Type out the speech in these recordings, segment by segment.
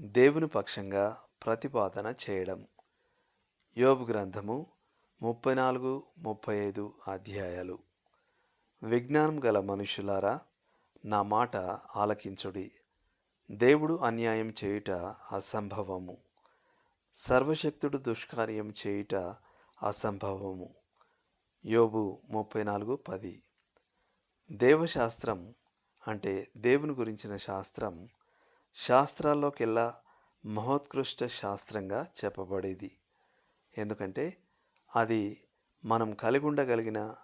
దేవుని పక్షంగా ప్రతిపాదన చేయడం. యోబు గ్రంథము ముప్పై నాలుగు ముప్పై ఐదు అధ్యాయాలు. విజ్ఞానం గల మనుషులారా నా మాట ఆలకించుడి. దేవుడు అన్యాయం చేయుట అసంభవము. సర్వశక్తుడు దుష్కార్యం చేయుట అసంభవము. యోబు ముప్పై నాలుగు పది. దేవశాస్త్రం అంటే దేవుని గురించిన శాస్త్రం శాస్త్రాల్లోకెల్లా మహోత్కృష్ట శాస్త్రంగా చెప్పబడేది. ఎందుకంటే అది మనం కలిగి ఉండగలిగిన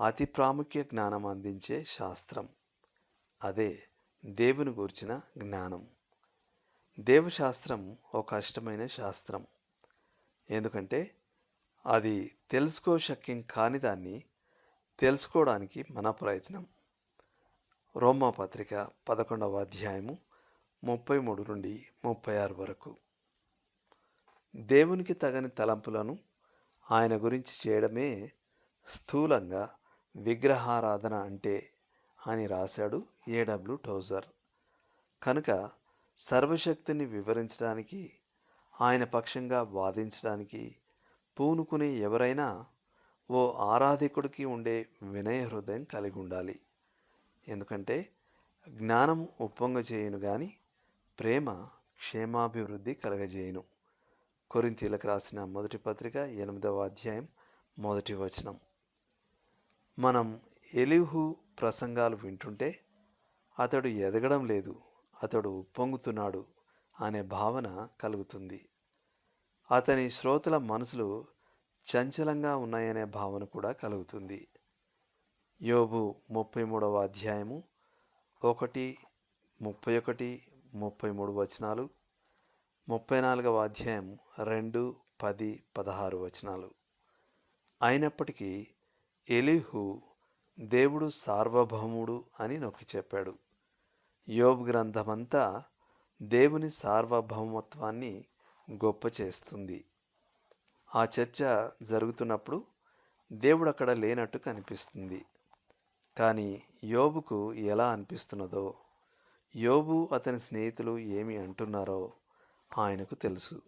అతి ప్రాముఖ్య జ్ఞానం అందించే శాస్త్రం. అదే దేవుని గూర్చిన జ్ఞానం. దేవశాస్త్రం ఒక కష్టమైన శాస్త్రం. ఎందుకంటే అది తెలుసుకోశక్యం కాని దాన్ని తెలుసుకోవడానికి మన ప్రయత్నం. రోమా పత్రిక పదకొండవ అధ్యాయము ముప్పై మూడు నుండి ముప్పై ఆరు వరకు. దేవునికి తగని తలంపులను ఆయన గురించి చేయడమే స్థూలంగా విగ్రహారాధన అంటే అని రాశాడు ఏడబ్ల్యూ టౌజర్. కనుక సర్వశక్తిని వివరించడానికి ఆయన పక్షంగా వాదించడానికి పూనుకునే ఎవరైనా ఓ ఆరాధికుడికి ఉండే వినయ హృదయం కలిగి ఉండాలి ఎందుకంటే జ్ఞానం ఉప్పొంగ చేయను కానీ ప్రేమ క్షేమాభివృద్ధి కలగజేయును. కొరింతీలకు రాసిన మొదటి పత్రిక ఎనిమిదవ అధ్యాయం మొదటి వచనం. మనం ఎలిహు ప్రసంగాలు వింటుంటే అతడు ఎదగడం లేదు అతడు ఉప్పొంగుతున్నాడు అనే భావన కలుగుతుంది. అతని శ్రోతల మనసులు చంచలంగా ఉన్నాయనే భావన కూడా కలుగుతుంది. యోబు ముప్పై మూడవ అధ్యాయము ఒకటి ముప్పై ఒకటి ముప్పై మూడు వచనాలు ముప్పై నాలుగవ అధ్యాయం రెండు పది పదహారు వచనాలు. అయినప్పటికీ ఎలిహు దేవుడు సార్వభౌముడు అని నొక్కి చెప్పాడు. యోబ్ గ్రంథమంతా దేవుని సార్వభౌమత్వాన్ని గొప్ప చేస్తుంది. ఆ చర్చ జరుగుతున్నప్పుడు దేవుడు అక్కడ లేనట్టు కనిపిస్తుంది. కానీ యోబుకు ఎలా అనిపిస్తున్నదో యోబు అతని స్నేహితులు ఏమి అంటున్నారో ఆయనకు తెలుసు.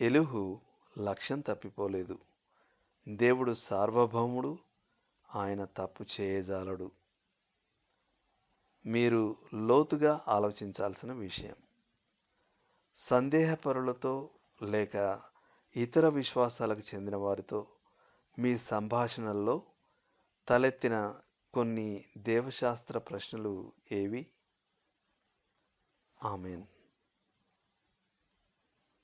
ఎలుహు లక్ష్యం తప్పిపోలేదు. దేవుడు సార్వభౌముడు ఆయన తప్పు చేయజాలడు. మీరు లోతుగా ఆలోచించాల్సిన విషయం. సందేహపరులతో లేక ఇతర విశ్వాసాలకు చెందిన వారితో మీ సంభాషణల్లో తలెత్తిన కొన్ని దేవశాస్త్ర ప్రశ్నలు ఏవి? Amen.